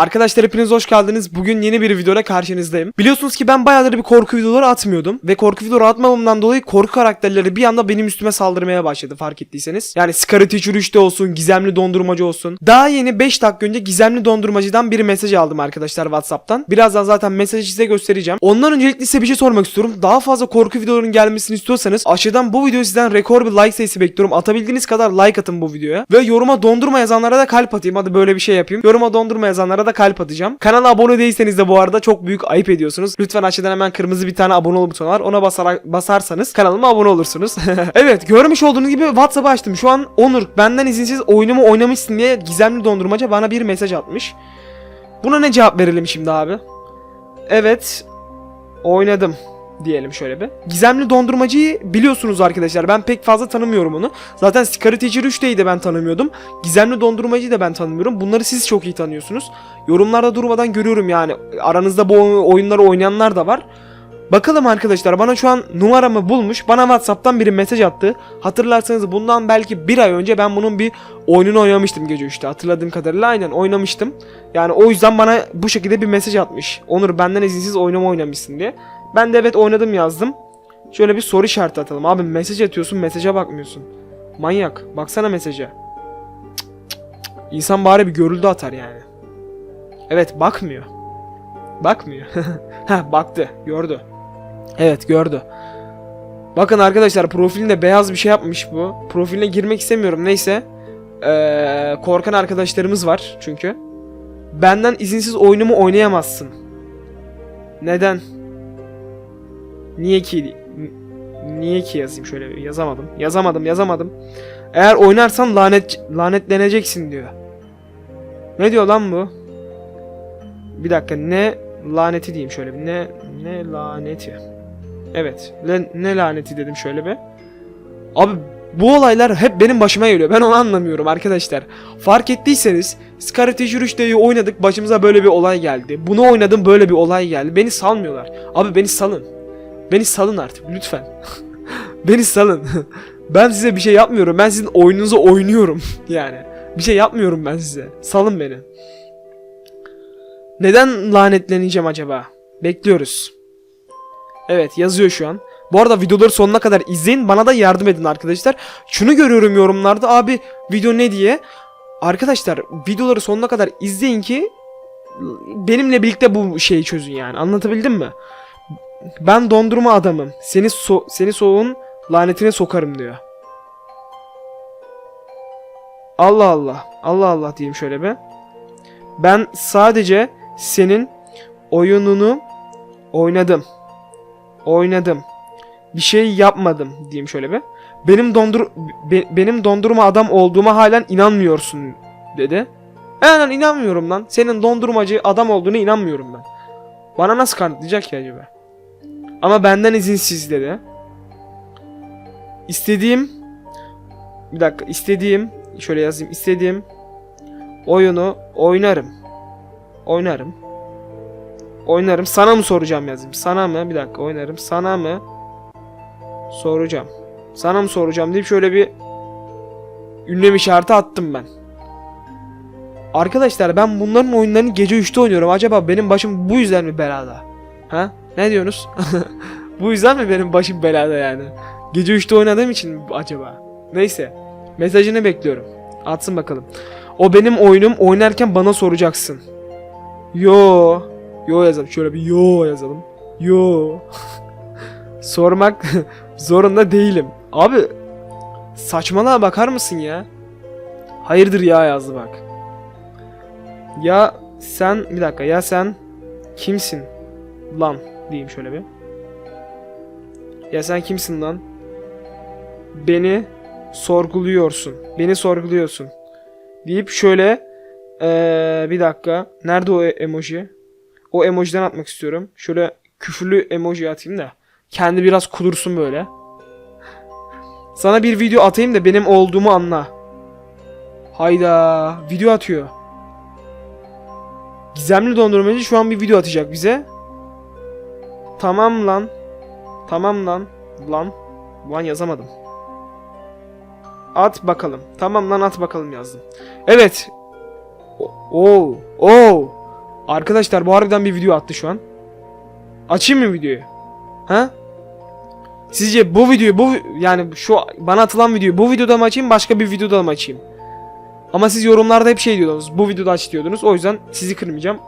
Arkadaşlar hepiniz hoş geldiniz. Bugün yeni bir videoyla karşınızdayım. Biliyorsunuz ki ben bayağıdır bir korku videoları atmıyordum. Ve korku videoları atmamamdan dolayı korku karakterleri bir anda benim üstüme saldırmaya başladı fark ettiyseniz. Yani Scary Teacher 3'te olsun, Gizemli Dondurmacı olsun. Daha yeni 5 dakika önce Gizemli Dondurmacı'dan bir mesaj aldım arkadaşlar Whatsapp'tan. Birazdan zaten mesajı size göstereceğim. Ondan öncelikle size bir şey sormak istiyorum. Daha fazla korku videolarının gelmesini istiyorsanız aşağıdan bu videoyu sizden rekor bir like sayısı bekliyorum. Atabildiğiniz kadar like atın bu videoya. Ve yoruma dondurma yazanlara da kalp atayım. Hadi böyle bir şey yapayım. Yoruma dondurma yazanlara da kalp atacağım. Kanala abone değilseniz de bu arada çok büyük ayıp ediyorsunuz. Lütfen aşağıdan hemen kırmızı bir tane abone ol butonu var. Ona basarak basarsanız kanalıma abone olursunuz. evet görmüş olduğunuz gibi WhatsApp'ı açtım. Şu an Onur benden izinsiz oyunumu oynamışsın diye gizemli dondurmaca bana bir mesaj atmış. Buna ne cevap verelim şimdi abi? Evet oynadım diyelim şöyle bir. Gizemli dondurmacıyı biliyorsunuz arkadaşlar. Ben pek fazla tanımıyorum onu. Zaten Scary Teacher 3'teyi de ben tanımıyordum. Gizemli dondurmacıyı da ben tanımıyorum. Bunları siz çok iyi tanıyorsunuz. Yorumlarda durmadan görüyorum yani. Aranızda bu oyunları oynayanlar da var. Bakalım arkadaşlar bana şu an numaramı bulmuş. Bana Whatsapp'tan biri mesaj attı. Hatırlarsanız bundan belki bir ay önce ben bunun bir oyununu oynamıştım gece 3'te. Hatırladığım kadarıyla aynen oynamıştım. Yani o yüzden bana bu şekilde bir mesaj atmış. Onur benden izinsiz oynama oynamışsın diye. Ben de evet oynadım yazdım. Şöyle bir soru işareti atalım. Abi mesaj atıyorsun mesaja bakmıyorsun. Manyak. Baksana mesaja. Cık, cık, cık. İnsan bari bir görüldü atar yani. Evet bakmıyor. Bakmıyor. Heh baktı. Gördü. Evet gördü. Bakın arkadaşlar profilinde beyaz bir şey yapmış bu. Profiline girmek istemiyorum neyse. Ee, korkan arkadaşlarımız var çünkü. Benden izinsiz oyunumu oynayamazsın. Neden? Niye ki? Niye ki yazayım şöyle yazamadım. Yazamadım yazamadım. Eğer oynarsan lanet lanetleneceksin diyor. Ne diyor lan bu? Bir dakika ne laneti diyeyim şöyle bir ne ne laneti. Evet le- ne laneti dedim şöyle bir. Abi bu olaylar hep benim başıma geliyor. Ben onu anlamıyorum arkadaşlar. Fark ettiyseniz Scarlet 3'teyi oynadık başımıza böyle bir olay geldi. Bunu oynadım böyle bir olay geldi. Beni salmıyorlar. Abi beni salın. Beni salın artık lütfen. beni salın. ben size bir şey yapmıyorum. Ben sizin oyununuzu oynuyorum. yani. Bir şey yapmıyorum ben size. Salın beni. Neden lanetleneceğim acaba? Bekliyoruz. Evet yazıyor şu an. Bu arada videoları sonuna kadar izleyin. Bana da yardım edin arkadaşlar. Şunu görüyorum yorumlarda. Abi video ne diye. Arkadaşlar videoları sonuna kadar izleyin ki benimle birlikte bu şeyi çözün yani. Anlatabildim mi? Ben dondurma adamım. Seni so seni soğuğun lanetine sokarım diyor. Allah Allah. Allah Allah diyeyim şöyle bir. Ben sadece senin oyununu oynadım. Oynadım. Bir şey yapmadım diyeyim şöyle bir. Benim dondur be- benim dondurma adam olduğuma halen inanmıyorsun dedi. Aynen inanmıyorum lan. Senin dondurmacı adam olduğunu inanmıyorum ben. Bana nasıl kanıtlayacak ki acaba? Ama benden izinsiz dedi. İstediğim bir dakika istediğim şöyle yazayım istediğim oyunu oynarım. Oynarım. Oynarım. Sana mı soracağım yazayım? Sana mı? Bir dakika oynarım. Sana mı? Soracağım. Sana mı soracağım deyip şöyle bir ünlem işareti attım ben. Arkadaşlar ben bunların oyunlarını gece 3'te oynuyorum. Acaba benim başım bu yüzden mi belada? Ha? Ne diyorsunuz? bu yüzden mi benim başım belada yani? Gece 3'te oynadığım için mi acaba? Neyse. Mesajını bekliyorum. Atsın bakalım. O benim oyunum oynarken bana soracaksın. Yo. Yo yazalım. Şöyle bir yo yazalım. Yo. Sormak zorunda değilim. Abi saçmalığa bakar mısın ya? Hayırdır ya yazdı bak. Ya sen bir dakika ya sen kimsin lan diyeyim şöyle bir. Ya sen kimsin lan? Beni sorguluyorsun. Beni sorguluyorsun. Deyip şöyle ee, bir dakika. Nerede o emoji? O emojiden atmak istiyorum. Şöyle küfürlü emoji atayım da. Kendi biraz kudursun böyle. Sana bir video atayım da benim olduğumu anla. Hayda. Video atıyor. Gizemli dondurmacı şu an bir video atacak bize. Tamam lan. Tamam lan. Lan. Lan yazamadım. At bakalım. Tamam lan at bakalım yazdım. Evet. Oo. Oo. Arkadaşlar bu harbiden bir video attı şu an. Açayım mı videoyu? Ha? Sizce bu videoyu bu yani şu bana atılan videoyu bu videoda mı açayım başka bir videoda mı açayım? Ama siz yorumlarda hep şey diyordunuz. Bu videoda aç diyordunuz. O yüzden sizi kırmayacağım.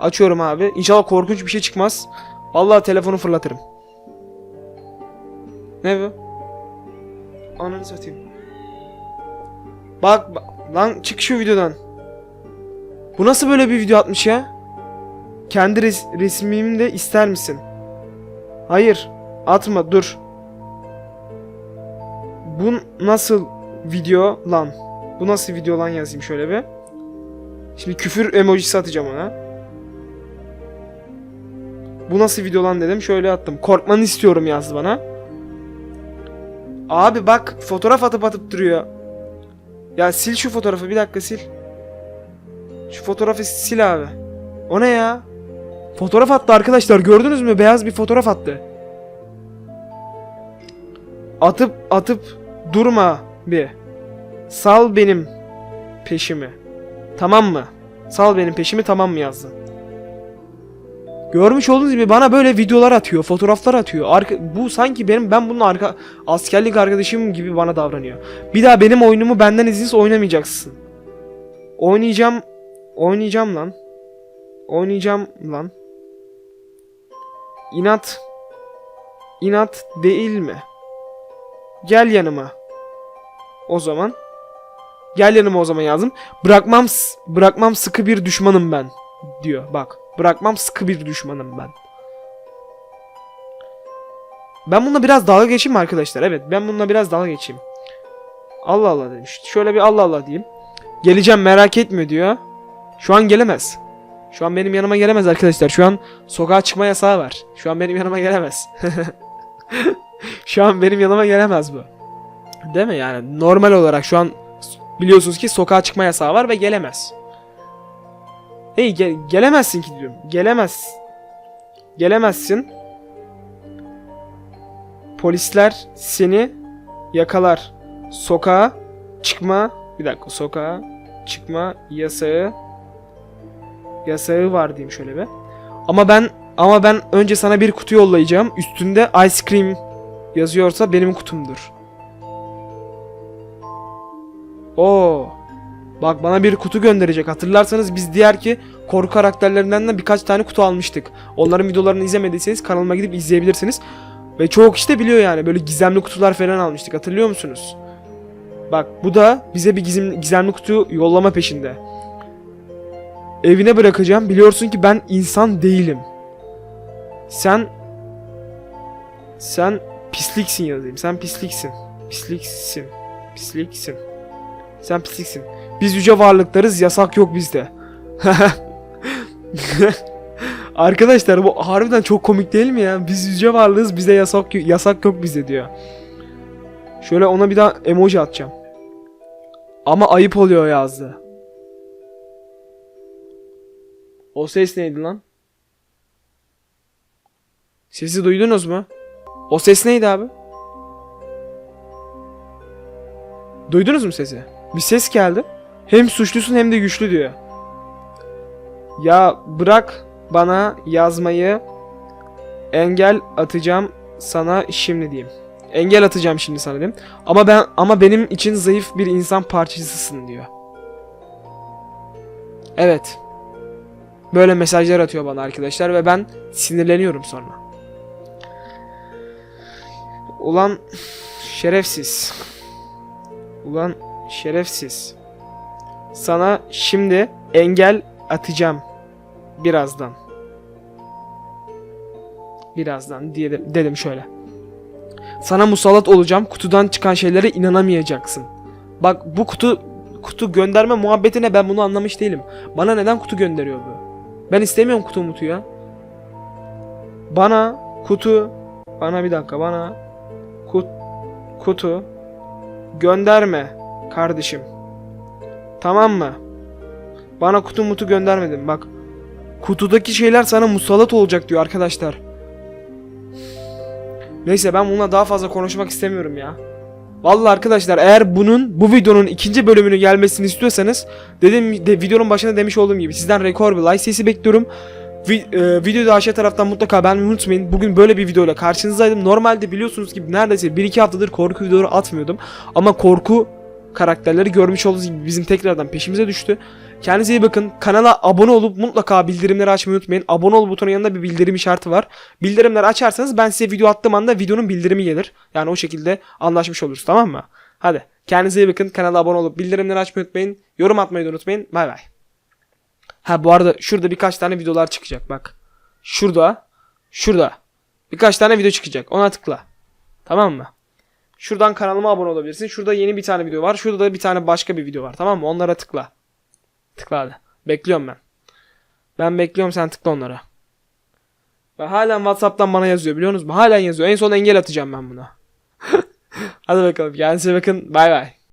Açıyorum abi. İnşallah korkunç bir şey çıkmaz. Vallahi telefonu fırlatırım. Ne bu? Ananı satayım. Bak, bak lan çık şu videodan. Bu nasıl böyle bir video atmış ya? Kendi res- resmimi de ister misin? Hayır. Atma dur. Bu nasıl video lan? Bu nasıl video lan yazayım şöyle bir. Şimdi küfür emojisi atacağım ona. Bu nasıl video lan dedim. Şöyle attım. Korkmanı istiyorum yazdı bana. Abi bak fotoğraf atıp atıp duruyor. Ya sil şu fotoğrafı bir dakika sil. Şu fotoğrafı sil abi. O ne ya? Fotoğraf attı arkadaşlar gördünüz mü? Beyaz bir fotoğraf attı. Atıp atıp durma bir. Sal benim peşimi. Tamam mı? Sal benim peşimi tamam mı yazdın? Görmüş olduğunuz gibi bana böyle videolar atıyor, fotoğraflar atıyor. Arka, bu sanki benim ben bunun arka askerlik arkadaşım gibi bana davranıyor. Bir daha benim oyunumu benden izinsiz oynamayacaksın. Oynayacağım, oynayacağım lan. Oynayacağım lan. İnat. İnat değil mi? Gel yanıma. O zaman. Gel yanıma o zaman yazdım. Bırakmam bırakmam sıkı bir düşmanım ben diyor. Bak. Bırakmam sıkı bir düşmanım ben. Ben bununla biraz dalga geçeyim arkadaşlar? Evet ben bununla biraz dalga geçeyim. Allah Allah demiş. Şöyle bir Allah Allah diyeyim. Geleceğim merak etme diyor. Şu an gelemez. Şu an benim yanıma gelemez arkadaşlar. Şu an sokağa çıkma yasağı var. Şu an benim yanıma gelemez. şu an benim yanıma gelemez bu. Değil mi yani? Normal olarak şu an biliyorsunuz ki sokağa çıkma yasağı var ve gelemez. Hey ge- gelemezsin ki diyorum. Gelemez. Gelemezsin. Polisler seni yakalar. Sokağa çıkma. Bir dakika sokağa çıkma yasağı yasağı var diyeyim şöyle bir. Ama ben ama ben önce sana bir kutu yollayacağım. Üstünde ice cream yazıyorsa benim kutumdur. Oo. Bak bana bir kutu gönderecek. Hatırlarsanız biz diğer ki korku karakterlerinden de birkaç tane kutu almıştık. Onların videolarını izlemediyseniz kanalıma gidip izleyebilirsiniz. Ve çoğu kişi de biliyor yani. Böyle gizemli kutular falan almıştık. Hatırlıyor musunuz? Bak bu da bize bir gizem, gizemli kutu yollama peşinde. Evine bırakacağım. Biliyorsun ki ben insan değilim. Sen sen pisliksin yazayım. Sen pisliksin. Pisliksin. Pisliksin. Sen pisliksin. Biz yüce varlıklarız. Yasak yok bizde. Arkadaşlar bu harbiden çok komik değil mi ya? Biz yüce varlığız. Bize yasak yasak yok bizde diyor. Şöyle ona bir daha emoji atacağım. Ama ayıp oluyor yazdı. O ses neydi lan? Sesi duydunuz mu? O ses neydi abi? Duydunuz mu sesi? Bir ses geldi. Hem suçlusun hem de güçlü diyor. Ya bırak bana yazmayı. Engel atacağım sana şimdi diyeyim. Engel atacağım şimdi sana diyeyim. Ama ben ama benim için zayıf bir insan parçasısın diyor. Evet. Böyle mesajlar atıyor bana arkadaşlar ve ben sinirleniyorum sonra. Ulan şerefsiz. Ulan şerefsiz. Sana şimdi engel atacağım. Birazdan. Birazdan diye de- dedim şöyle. Sana musallat olacağım. Kutudan çıkan şeylere inanamayacaksın. Bak bu kutu kutu gönderme muhabbetine ben bunu anlamış değilim. Bana neden kutu gönderiyor bu? Ben istemiyorum kutu mutu ya. Bana kutu bana bir dakika bana kut, kutu gönderme kardeşim. Tamam mı? Bana kutu mutu göndermedin bak. Kutudaki şeyler sana musallat olacak diyor arkadaşlar. Neyse ben bununla daha fazla konuşmak istemiyorum ya. Vallahi arkadaşlar eğer bunun bu videonun ikinci bölümünü gelmesini istiyorsanız dedim de videonun başında demiş olduğum gibi sizden rekor bir like sesi bekliyorum. Vi, e, videoyu aşağı taraftan mutlaka beğenmeyi unutmayın. Bugün böyle bir videoyla karşınızdaydım. Normalde biliyorsunuz ki neredeyse 1-2 haftadır korku videoları atmıyordum. Ama korku karakterleri görmüş olduğunuz gibi bizim tekrardan peşimize düştü. Kendinize iyi bakın. Kanala abone olup mutlaka bildirimleri açmayı unutmayın. Abone ol butonun yanında bir bildirim işareti var. Bildirimleri açarsanız ben size video attığım anda videonun bildirimi gelir. Yani o şekilde anlaşmış oluruz tamam mı? Hadi kendinize iyi bakın. Kanala abone olup bildirimleri açmayı unutmayın. Yorum atmayı da unutmayın. Bay bay. Ha bu arada şurada birkaç tane videolar çıkacak bak. Şurada. Şurada. Birkaç tane video çıkacak. Ona tıkla. Tamam mı? Şuradan kanalıma abone olabilirsin. Şurada yeni bir tane video var. Şurada da bir tane başka bir video var. Tamam mı? Onlara tıkla. Tıkla hadi. Bekliyorum ben. Ben bekliyorum sen tıkla onlara. Ve halen Whatsapp'tan bana yazıyor biliyor musunuz? Halen yazıyor. En son engel atacağım ben buna. hadi bakalım. Kendinize bakın. Bay bay.